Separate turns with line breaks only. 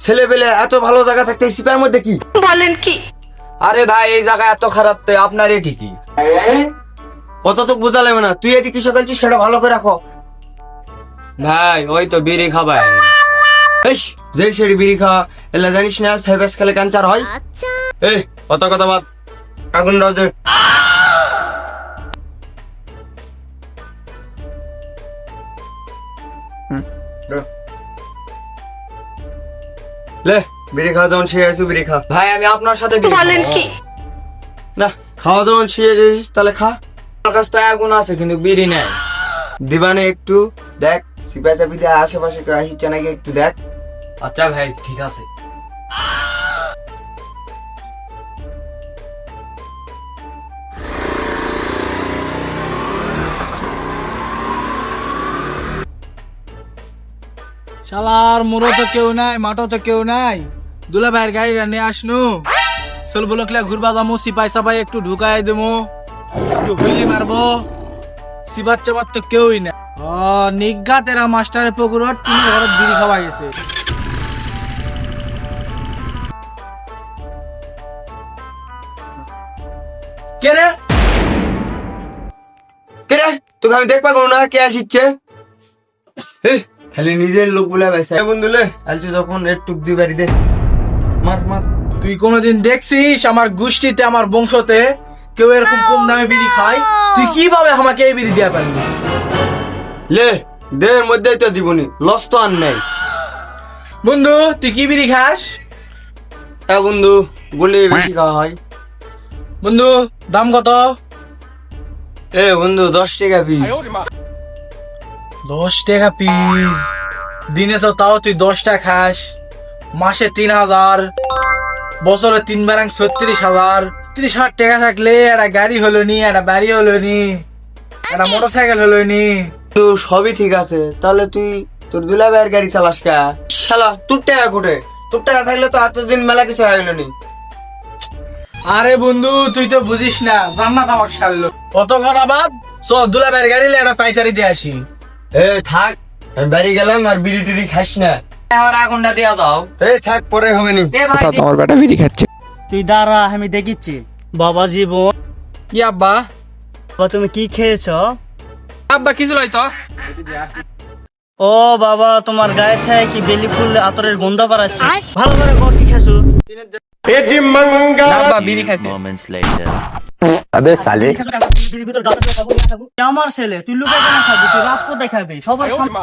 ছেলে পেলে এত ভালো জায়গা থাকতে এই সিপার মধ্যে কি?
বলেন কি?
আরে ভাই এই জায়গা এত খারাপ তো আপনার এটি কি? কত তো বোঝা লাগবে না তুই এটি কিসে খেলছিস সেটা ভালো করে রাখো। ভাই ওই তো বিড়ি খাবাই বেশ যে সেটি বিড়ি খাওয়া এলা জানিস না সাইবাস খেলে ক্যান্সার হয়? এই কত কথা বাদ। আগুন রাজে লে বিড়ি খাওয়া যখন শিখে আছি বিড়ি খা। ভাই আমি আপনার সাথে বিড়ি
বলেন কি?
না খাওয়া যখন শিখে গেছিস তাহলে খা। আমার কাছে তো আগুন আছে কিন্তু বিড়ি নেই। দিবানে একটু দেখ সিপা চাপি দিয়ে আশেপাশে কেউ আসিচ্ছে নাকি একটু দেখ। আচ্ছা ভাই ঠিক আছে।
শালার মোড়ো তো কেউ নাই মাঠও তো কেউ নাই। দুলা ভাইয়ের গাড়ি নিয়ে আসনু। চল বলো কিলা ঘুরবা যামু, সিপাই সাপাই একটু ঢুকাই দেবো একটু হুইলি মারবো। সিবার চাবার তো কেউই না ও নিজ্ঞা তেরা মাস্টারের পুকুরত তুমি ঘরত বিড়ি খাওয়াই গেছে কে রে?
তোকে আমি দেখবা কোনো না কে আসিচ্ছে? খালি নিজের লোক বলে বেসা বন্ধুলে আলচু যখন একটু দুই বাড়ি দে। মার মার।
তুই কোনোদিন দেখছিস আমার গোষ্ঠীতে আমার বংশতে কেউ এরকম কম দামে বিড়ি খায়? তুই কীভাবে আমাকে এই বিড়ি দেওয়া পারবি
লে দেহের মধ্যেই তো দিবনি লস তো আর নাই।
বন্ধু তুই কি বিড়ি খাস?
হ্যাঁ বন্ধু বলে বেশি খাওয়া হয়।
বন্ধু দাম কত?
এ বন্ধু দশ টাকা পিস।
দশ টাকা পিস দিনে তো তাও তুই দশটা খাস। মাসে তিন হাজার বছরে তিন বারাং ছত্রিশ হাজার। ত্রিশ হাজার টাকা থাকলে একটা গাড়ি হলো নি একটা বাড়ি হলো নি একটা মোটর সাইকেল হলো নি।
তো সবই ঠিক আছে। তাহলে তুই তোর দুলাভাইয়ের গাড়ি চালাস কা? শালা তোর টাকা কোটে তোর টাকা থাকলে তো এতদিন মেলা কিছু হয়ে গেল নি।
আরে বন্ধু তুই তো বুঝিস না জান্নাত আমাকে সারলো কত কথা বাদ চল দুলাবের গাড়ি একটা পাইচারি দিয়ে আসি।
এ থাক। আমি বাড়ি গেলাম আর বিড়ি টিড়ি খাস না।
আমার আগুনটা দেওয়া যাও
এই থাক পরে হবে নি।
এ ভাই
তোমার বেটা বিড়ি খাচ্ছে।
তুই দাঁড়া আমি দেখিচ্ছি। বাবা জীবন।
কি আব্বা।
বাবা, তুমি কি খেয়েছ?
আব্বা কিছু লই তো।
ও বাবা তোমার গায়ে থেকে কি বেলি ফুল আতরের গন্ধ বাড়াচ্ছে। ভালো করে কর কি খেছো
আব্বা বিড়ি খাইছে।
আমার ছেলে তুই লুকে কেন খাবি তুই রাজপথ দেখাবি সবার সামনে